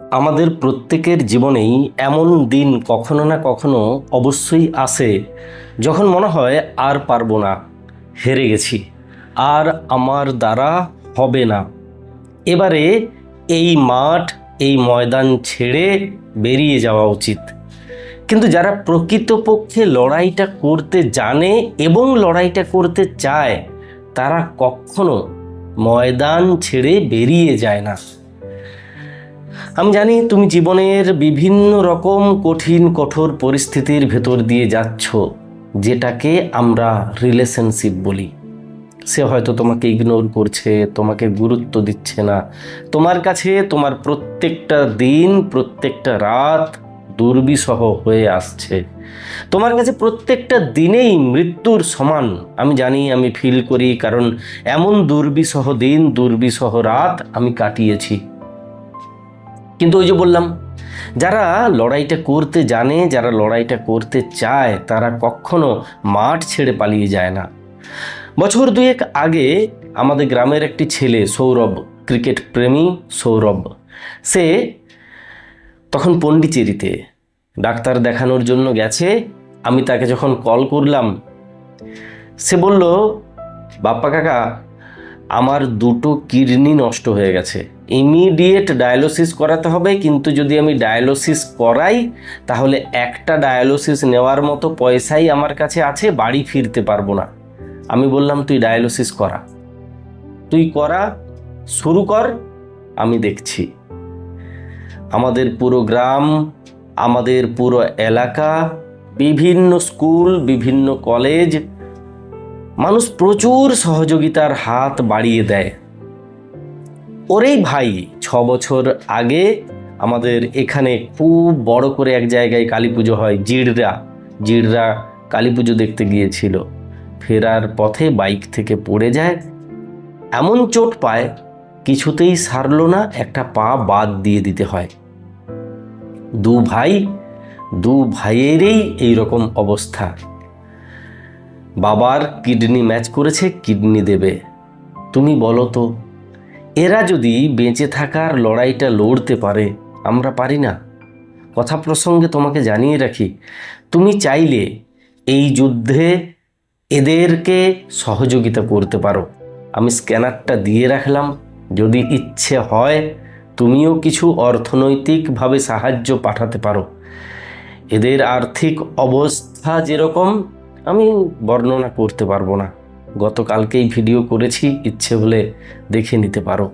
আমাদের প্রত্যেকের জীবনেই এমন দিন কখনো না কখনো অবশ্যই আসে যখন মনে হয় আর পারব না, হেরে গেছি, আর আমার দ্বারা হবে না। এবারে এই মাঠ, এই ময়দান ছেড়ে বেরিয়ে যাওয়া উচিত। কিন্তু যারা প্রকৃতপক্ষে লড়াইটা করতে জানে এবং লড়াইটা করতে চায়, তারা কখনো ময়দান ছেড়ে বেরিয়ে যায় না। আমি জানি তুমি জীবনের বিভিন্ন রকম কঠিন, কঠোর পরিস্থিতির ভেতর দিয়ে যাচ্ছ, যেটাকে আমরা রিলেশনশিপ বলি। সে হয়তো তোমাকে ইগনোর করছে, তোমাকে গুরুত্ব দিচ্ছে না। তোমার কাছে তোমার প্রত্যেকটা দিন, প্রত্যেকটা রাত দুর্বিসহ হয়ে আসছে। তোমার কাছে প্রত্যেকটা দিনেই মৃত্যুর সমান। আমি জানি, আমি ফিল করি, কারণ এমন দুর্বিসহ দিন দুর্বিসহ রাত আমি কাটিয়েছি। কিন্তু ওই যে বললাম, যারা লড়াইটা করতে জানে, যারা লড়াইটা করতে চায়, তারা কখনো মাঠ ছেড়ে পালিয়ে যায় না। বছর দুয়েক আগে আমাদের গ্রামের একটি ছেলে, সৌরভ, ক্রিকেট প্রেমী সৌরভ, সে তখন পণ্ডিচেরিতে ডাক্তার দেখানোর জন্য গেছে। আমি তাকে যখন কল করলাম, সে বলল, বাপ্পা কাকা, আমার দুটো কিডনি নষ্ট হয়ে গেছে। ইমিডিয়েট ডায়ালিসিস করাতে হবে, কিন্তু যদি আমি ডায়ালিসিস করাই, তাহলে একটা ডায়ালিসিস নেওয়ার মতো পয়সাই আমার কাছে আছে, বাড়ি ফিরতে পারব না। আমি বললাম, তুই ডায়ালিসিস করা। তুই করা, শুরু কর, আমি দেখছি। আমাদের পুরো গ্রাম, আমাদের পুরো এলাকা, বিভিন্ন স্কুল, বিভিন্ন কলেজ, মানুষ প্রচুর সহযোগিতার হাত বাড়িয়ে দেয়। ওরেই ভাই ছ বছর আগে আমাদের এখানে খুব বড় করে এক জায়গায় কালী পুজো হয়, জিড়রা। জিড়রা কালী পুজো দেখতে গিয়েছিল। ফেরার পথে বাইক থেকে পড়ে যায়, এমন চোট পায়, কিছুতেই সারল না, একটা পা বাদ দিয়ে দিতে হয়। দু ভাই, দু ভাইয়েরই এই রকম অবস্থা। বাবার কিডনি ম্যাচ করেছে, কিডনি দেবে। তুমি বলো তো এরা যদি বেঁচে থাকার লড়াইটা লড়তে পারে, আমরা পারি না। কথা প্রসঙ্গে তোমাকে জানিয়ে রাখি, তুমি চাইলে এই যুদ্ধে এদেরকে সহযোগিতা করতে পারো। আমি স্ক্যানারটা দিয়ে রাখলাম, যদি ইচ্ছে হয় তুমিও কিছু অর্থনৈতিকভাবে সাহায্য পাঠাতে পারো। এদের আর্থিক অবস্থা যেরকম, আমি বর্ণনা করতে পারব না। গতকালকেই ভিডিও করেছি, ইচ্ছে হলে দেখে নিতে পারো।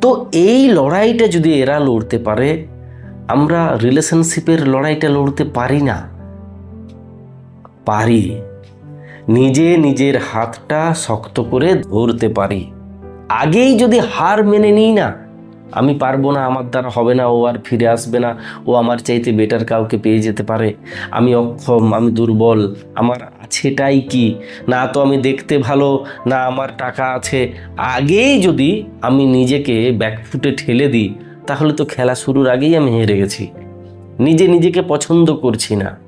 তো এই লড়াইটা যদি এরা লড়তে পারে, আমরা রিলেশনশিপের লড়াইটা লড়তে পারি না। পারি। নিজে নিজের হাতটা শক্ত করে ধরতে পারি। আগেই যদি হার মেনে নিই না আমি পারব না, আমার দ্বারা হবে না, ও আর ফিরে আসবে না, ও আমার চাইতে বেটার কাউকে পেয়ে যেতে পারে। আমি অক্ষম, আমি দুর্বল, আমার আছেটাই কি? না তো আমি দেখতে ভালো, না আমার টাকা আছে। আগেই যদি আমি নিজেকে ব্যাকফুটে ঠেলে দিই, তাহলে তো খেলা শুরুর আগেই আমি হেরে গেছি। নিজে নিজেকে পছন্দ করছি না।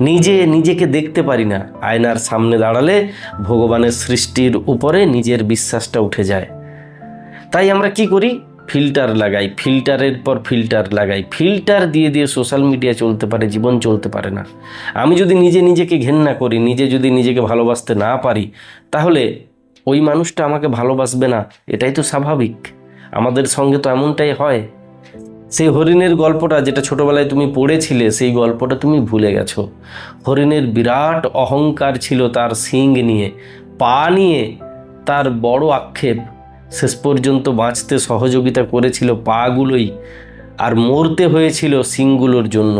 নিজে নিজেকে দেখতে পারি না। আয়নার সামনে দাঁড়ালে ভগবানের সৃষ্টির উপরে নিজের বিশ্বাসটা উঠে যায়। তাই আমরা কি করি? ফিল্টার লাগাই, ফিল্টারের পর ফিল্টার লাগাই। ফিল্টার দিয়ে দিয়ে সোশ্যাল মিডিয়া চলতে পারে, জীবন চলতে পারে না। আমি যদি নিজে নিজেকে ঘেন্না করি, নিজে যদি নিজেকে ভালোবাসতে না পারি, তাহলে ওই মানুষটা আমাকে ভালোবাসবে না, এটাই তো স্বাভাবিক। আমাদের সঙ্গে তো এমনটাই হয়। সেই হরিণের গল্পটা যেটা ছোটোবেলায় তুমি পড়েছিলে, সেই গল্পটা তুমি ভুলে গেছো। হরিণের বিরাট অহংকার ছিল তার শিং নিয়ে। পা নিয়ে তার বড় আক্ষেপ। শেষ পর্যন্ত বাঁচতে সহযোগিতা করেছিল পাগুলোই আর মরতে হয়েছিল সিংগুলোর জন্য।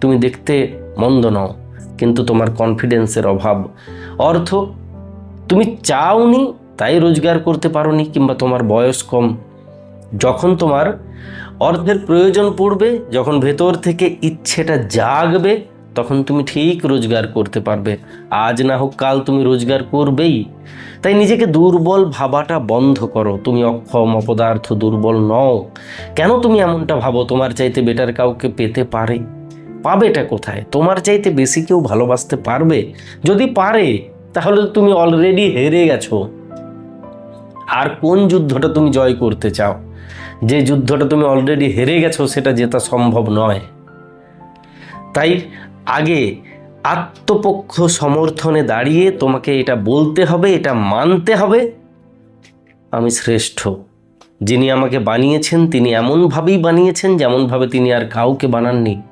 তুমি দেখতে মন্দ নও, কিন্তু তোমার কনফিডেন্সের অভাব। অর্থ, তুমি চাওনি, তাই রোজগার করতে পারোনি কিংবা তোমার বয়স কম। যখন তোমার অর্থের প্রয়োজন পড়বে, যখন ভেতর থেকে ইচ্ছেটা জাগবে তখন তুমি ঠিক রোজগার করতে পারবে। আজ না হোক কাল তুমি রোজগার করবেই। তাই নিজেকে দুর্বল ভাবাটা বন্ধ করো। তুমি অক্ষম, অপদার্থ, দুর্বল নও। কেন তুমি এমনটা ভাবো? তোমার চাইতে বেটার কাউকে পেতে পারে। পাবেটা কোথায়? তোমার চাইতে বেশি কেউ ভালোবাসতে পারবে? যদি পারে, তাহলে তুমি অলরেডি হেরে গেছো। আর কোন যুদ্ধটা তুমি জয় করতে চাও? যে যুদ্ধটা তুমি অলরেডি হেরে গেছো, সেটা জেতা সম্ভব নয়। তাই আগে আত্মপক্ষ সমর্থনে দাঁড়িয়ে তোমাকে এটা বলতে হবে, এটা মানতে হবে। আমি শ্রেষ্ঠ। যিনি আমাকে বানিয়েছেন, তিনি এমনভাবেই বানিয়েছেন যেমনভাবে তিনি আর কাউকে বানাননি।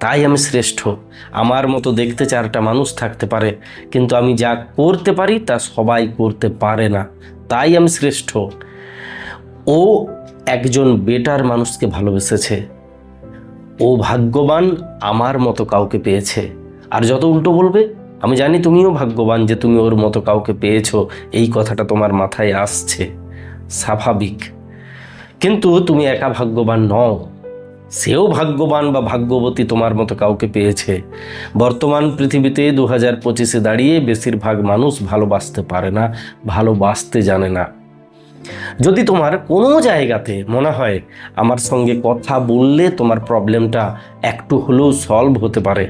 তাই আমি শ্রেষ্ঠ। আমার মতো দেখতে চারটা মানুষ থাকতে পারে, কিন্তু আমি যা করতে পারি তা সবাই করতে পারে না। তাই আমি শ্রেষ্ঠ। ও একজন বেটার মানুষকে ভালোবেসেছে। ও ভাগ্যবান আমার মতো কাউকে পেয়েছে। আর যত উল্টো বলবে, আমি জানি তুমিও ভাগ্যবান যে তুমি ওর মতো কাউকে পেয়েছ, এই কথাটা তোমার মাথায় আসছে। স্বাভাবিক। কিন্তু তুমি একা ভাগ্যবান নও। সেও ভাগ্যবান বা ভাগ্যবতী তোমার মতো কাউকে পেয়েছে। বর্তমান পৃথিবীতে দু হাজার পঁচিশে দাঁড়িয়ে বেশিরভাগ মানুষ ভালোবাসতে পারে না, ভালোবাসতে জানে না। যদি তোমার কোনো জায়গাতে মনে হয় আমার সঙ্গে কথা বললে তোমার প্রবলেমটা একটু হলেও সলভ হতে পারে,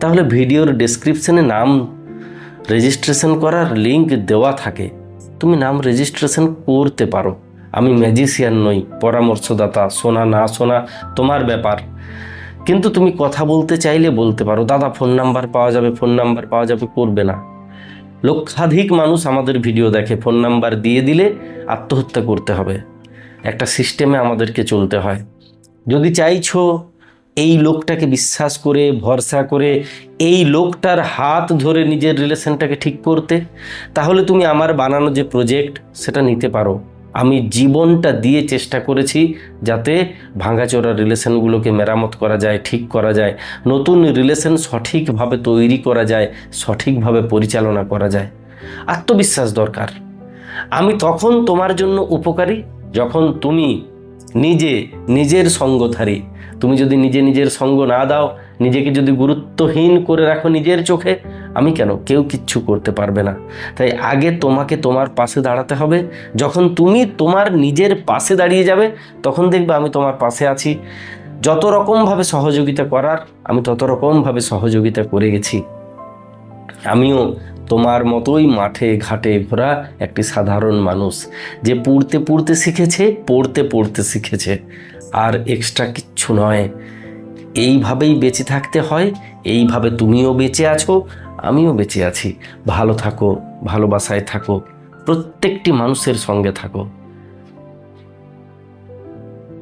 তাহলে ভিডিওর ডেসক্রিপশনে নাম রেজিস্ট্রেশন করার লিংক দেওয়া থাকে। তুমি নাম রেজিস্ট্রেশন করতে পারো। আমি ম্যাজিশিয়ান নই, পরামর্শদাতা, শোনা না শোনা তোমার ব্যাপার। কিন্তু তুমি কথা বলতে চাইলে বলতে পারো, দাদা ফোন নাম্বার পাওয়া যাবে ফোন নাম্বার পাওয়া যাবে, করবে না। লক্ষাধিক মানুষ আমাদের ভিডিও দেখে, ফোন নাম্বার দিয়ে দিলে আত্মহত্যা করতে হবে। একটা সিস্টেমে আমাদেরকে চলতে হয়। যদি চাইছো এই লোকটাকে বিশ্বাস করে, ভরসা করে এই লোকটার হাত ধরে নিজের রিলেশনটাকে ঠিক করতে, তাহলে তুমি আমার বানানো যে প্রজেক্ট সেটা নিতে পারো। আমি জীবনটা দিয়ে চেষ্টা করেছি যাতে ভাঙাচোরা রিলেশনগুলোকে মেরামত করা যায়, ঠিক করা যায়, নতুন রিলেশন সঠিকভাবে তৈরি করা যায়, সঠিকভাবে পরিচালনা করা যায়। আত্মবিশ্বাস দরকার। আমি তখন তোমার জন্য উপকারী, যখন তুমি নিজে নিজের সঙ্গধারী। তুমি যদি নিজে নিজের সঙ্গ না দাও, নিজেকে যদি গুরুত্বহীন করে রাখো নিজের চোখে আমি কেন? কেউ কিচ্ছু করতে পারবে না। তাই আগে তোমাকে তোমার পাশে দাঁড়াতে হবে। যখন তুমি তোমার নিজের পাশে দাঁড়িয়ে যাবে, তখন দেখবে আমি তোমার পাশে আছি। যত রকমভাবে সহযোগিতা করার, আমি তত রকমভাবে সহযোগিতা করে গেছি। আমিও তোমার মতোই মাঠে, ঘাটে ঘোরা একটি সাধারণ মানুষ। যে পড়তে পড়তে শিখেছে, পড়তে পড়তে শিখেছে। আর এক্সট্রা কিচ্ছু নয়। এইভাবেই বেঁচে থাকতে হয়, এইভাবে তুমিও বেঁচে আছো। আমিও বেঁচে আছি। ভালো থাকো ভালোবাসায় থাকো প্রত্যেকটি মানুষের সঙ্গে থাকো।